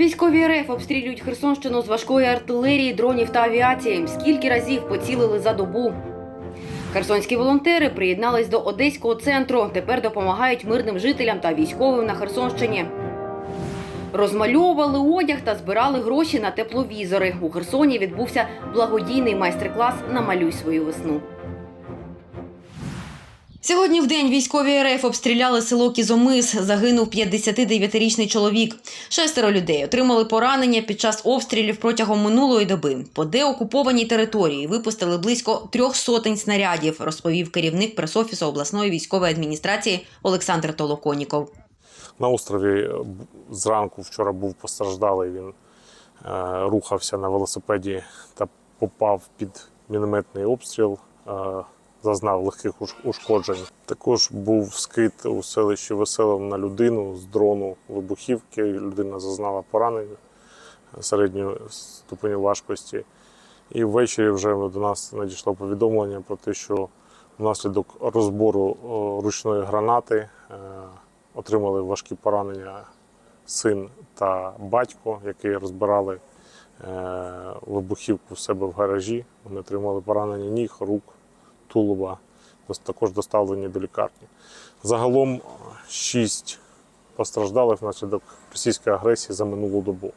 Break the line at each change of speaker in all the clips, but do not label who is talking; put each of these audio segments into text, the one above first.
Військові РФ обстрілюють Херсонщину з важкої артилерії, дронів та авіації. Скільки разів поцілили за добу? Херсонські волонтери приєднались до одеського центру. Тепер допомагають мирним жителям та військовим на Херсонщині. Розмальовували одяг та збирали гроші на тепловізори. У Херсоні відбувся благодійний майстер-клас Намалюй свою весну. Сьогодні в день військові РФ обстріляли село Кізомис. Загинув 59-річний чоловік. Шестеро людей отримали поранення під час обстрілів протягом минулої доби. По деокупованій території випустили близько трьох сотень снарядів, розповів керівник пресофісу обласної військової адміністрації Олександр Толоконіков.
На острові зранку вчора був постраждалий. Він е, рухався на велосипеді та попав під мінометний обстріл, е, зазнав легких ушкоджень. Також був скид у селищі Веселом на людину з дрону вибухівки. Людина зазнала поранень середньої ступені важкості. І ввечері вже до нас надійшло повідомлення про те, що внаслідок розбору ручної гранати е, отримали важкі поранення син та батько, які розбирали е, вибухівку в себе в гаражі. Вони отримали поранення ніг, рук, тулуба, також доставлені до лікарні. Загалом шість постраждалих внаслідок російської агресії за минулу добу.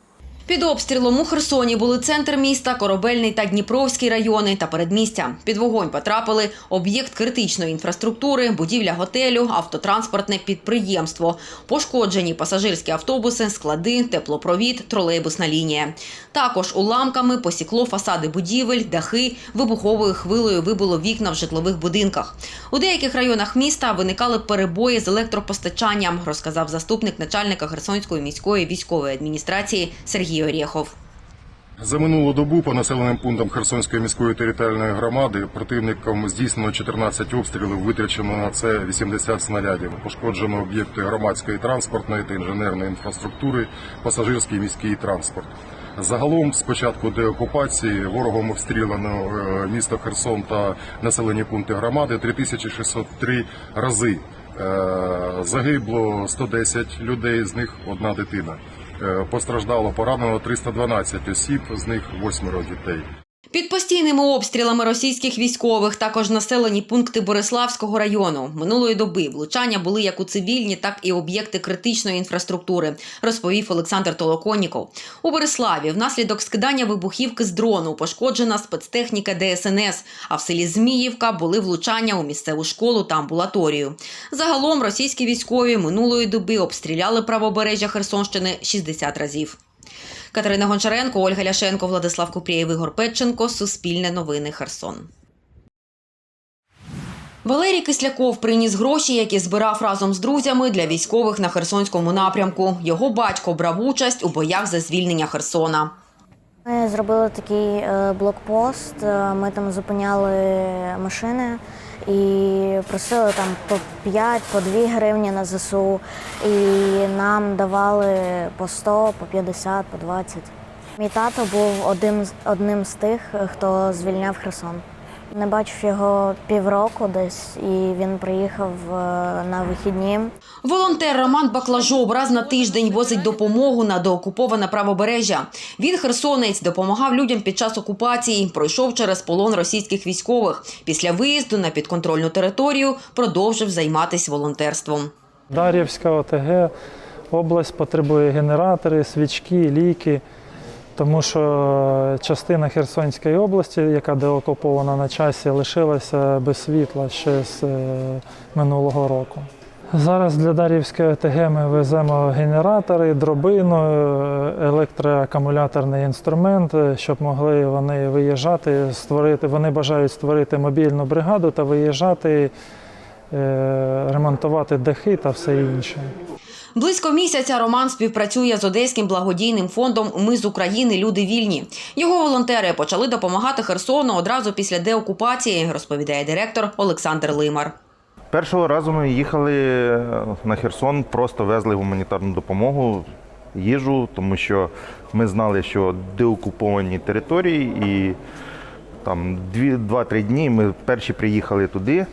Під обстрілом у Херсоні були центр міста, Корабельний та Дніпровський райони та передмістя. Під вогонь потрапили об'єкт критичної інфраструктури, будівля готелю, автотранспортне підприємство, пошкоджені пасажирські автобуси, склади, теплопровід, тролейбусна лінія. Також уламками посікло фасади будівель, дахи, вибуховою хвилею вибило вікна в житлових будинках. У деяких районах міста виникали перебої з електропостачанням, розказав заступник начальника Херсонської міської військової адміністрації Сергій Орєхов.
За минулу добу по населеним пунктам Херсонської міської територіальної громади противником здійснено 14 обстрілів, витрачено на це 80 снарядів. Пошкоджено об'єкти громадської транспортної та інженерної інфраструктури, пасажирський міський транспорт. Загалом, з початку деокупації, ворогом обстріляно е, місто Херсон та населені пункти громади 3603 рази. Е, Загибло 110 людей, з них одна дитина. Е, Постраждало поранено 312 осіб, з них восьмеро дітей.
Під постійними обстрілами російських військових також населені пункти Бориславського району. Минулої доби влучання були як у цивільні, так і об'єкти критичної інфраструктури, розповів Олександр Толоконніков. У Бориславі внаслідок скидання вибухівки з дрону пошкоджена спецтехніка ДСНС, а в селі Зміївка були влучання у місцеву школу та амбулаторію. Загалом російські військові минулої доби обстріляли правобережжя Херсонщини 60 разів. Катерина Гончаренко, Ольга Ляшенко, Владислав Купрієв, Ігор Петченко. Суспільне новини Херсон. Валерій Кисляков приніс гроші, які збирав разом з друзями для військових на Херсонському напрямку. Його батько брав участь у боях за звільнення Херсона.
Ми зробили такий е, блокпост. е, Ми там зупиняли машини і просили там по 5, по 2 гривні на ЗСУ. І нам давали по 100, по 50, по 20. Мій тато був одним, одним з тих, хто звільняв Херсон. Не бачив його півроку десь, і він приїхав е, на вихідні.
Волонтер Роман Баклажов раз на тиждень возить допомогу на доокуповане правобережжя. Він херсонець допомагав людям під час окупації, пройшов через полон російських військових. Після виїзду на підконтрольну територію продовжив займатися волонтерством.
Дар'ївська ОТГ, область потребує генератори, свічки, ліки, тому що частина Херсонської області, яка деокупована на часі, лишилася без світла ще з е, минулого року. Зараз для Дар'ївської ОТГ ми веземо генератори, дробину, е, електроакумуляторний інструмент, е, щоб могли вони виїжджати, створити. Вони бажають створити мобільну бригаду та виїжджати ремонтувати дахи та все інше.
Близько місяця Роман співпрацює з одеським благодійним фондом Ми з України люди вільні. Його волонтери почали допомагати Херсону одразу після деокупації, розповідає директор Олександр Лимар.
Першого разу ми їхали на Херсон, просто везли гуманітарну допомогу, їжу, тому що ми знали, що деокуповані території, і там 2-3 дні ми перші приїхали туди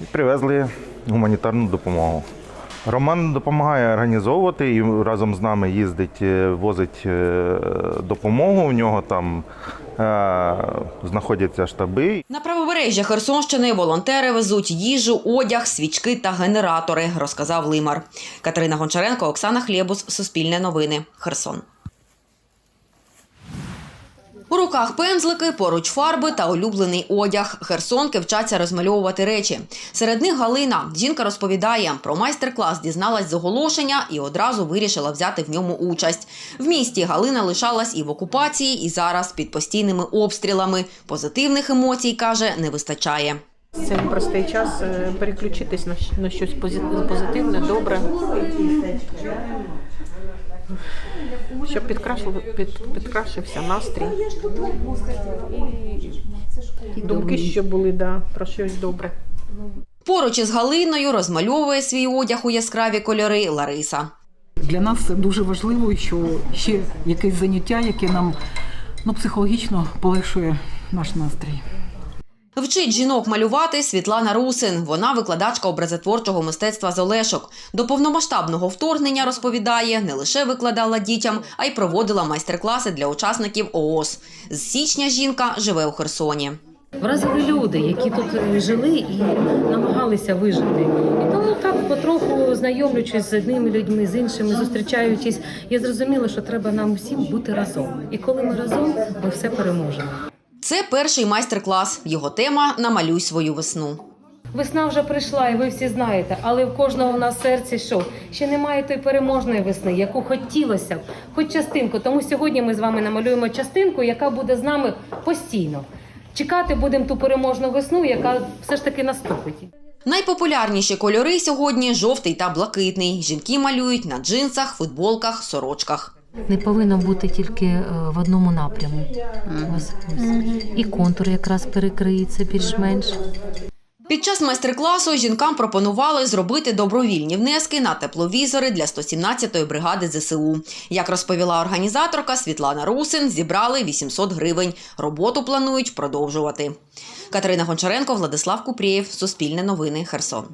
і привезли гуманітарну допомогу. Роман допомагає організовувати і разом з нами їздить, е, возить е, допомогу. У нього там е, знаходяться штаби.
На правобережжя Херсонщини волонтери везуть їжу, одяг, свічки та генератори, розказав Лимар. Катерина Гончаренко, Оксана Хлєбус, Суспільне новини, Херсон. У руках пензлики, поруч фарби та улюблений одяг. Херсонки вчаться розмальовувати речі. Серед них Галина. Жінка розповідає, про майстер-клас дізналась з оголошення і одразу вирішила взяти в ньому участь. В місті Галина лишалась і в окупації, і зараз під постійними обстрілами. Позитивних емоцій, каже, не вистачає.
Це непростий час е, переключитись на, щось пози- позитивне, добре. Щоб підкрашив, під, підкрашився настрій. І думки, щоб були да, про щось добре.
Поруч із Галиною розмальовує свій одяг у яскраві кольори Лариса.
Для нас це дуже важливо, що ще якесь заняття, яке нам ну, психологічно полегшує наш настрій.
Вчить жінок малювати Світлана Русин. Вона викладачка образотворчого мистецтва з Олешок. До повномасштабного вторгнення розповідає, не лише викладала дітям, а й проводила майстер-класи для учасників ООС. З січня жінка живе у Херсоні.
Вразили люди, які тут е, жили і намагалися вижити. І тому так потроху знайомлячись з одними людьми, з іншими, зустрічаючись, я зрозуміла, що треба нам всім бути разом. І коли ми разом, ми все переможемо.
Це перший майстер-клас. Його тема Намалюй свою весну.
Весна вже прийшла, і ви всі знаєте, але в кожного в нас серці що? Ще немає тої переможної весни, яку хотілося б, хоч частинку. Тому сьогодні ми з вами намалюємо частинку, яка буде з нами постійно. Чекати будемо ту переможну весну, яка все ж таки наступить.
Найпопулярніші кольори сьогодні жовтий та блакитний. Жінки малюють на джинсах, футболках, сорочках.
Не повинно бути тільки е, в одному напряму. Ось, ось. І контур якраз перекриється більш-менш.
Під час майстер-класу жінкам пропонували зробити добровільні внески на тепловізори для 117-ї бригади ЗСУ. Як розповіла організаторка Світлана Русин, зібрали 800 гривень. Роботу планують продовжувати. Катерина Гончаренко, Владислав Купрієв, Суспільне новини, Херсон.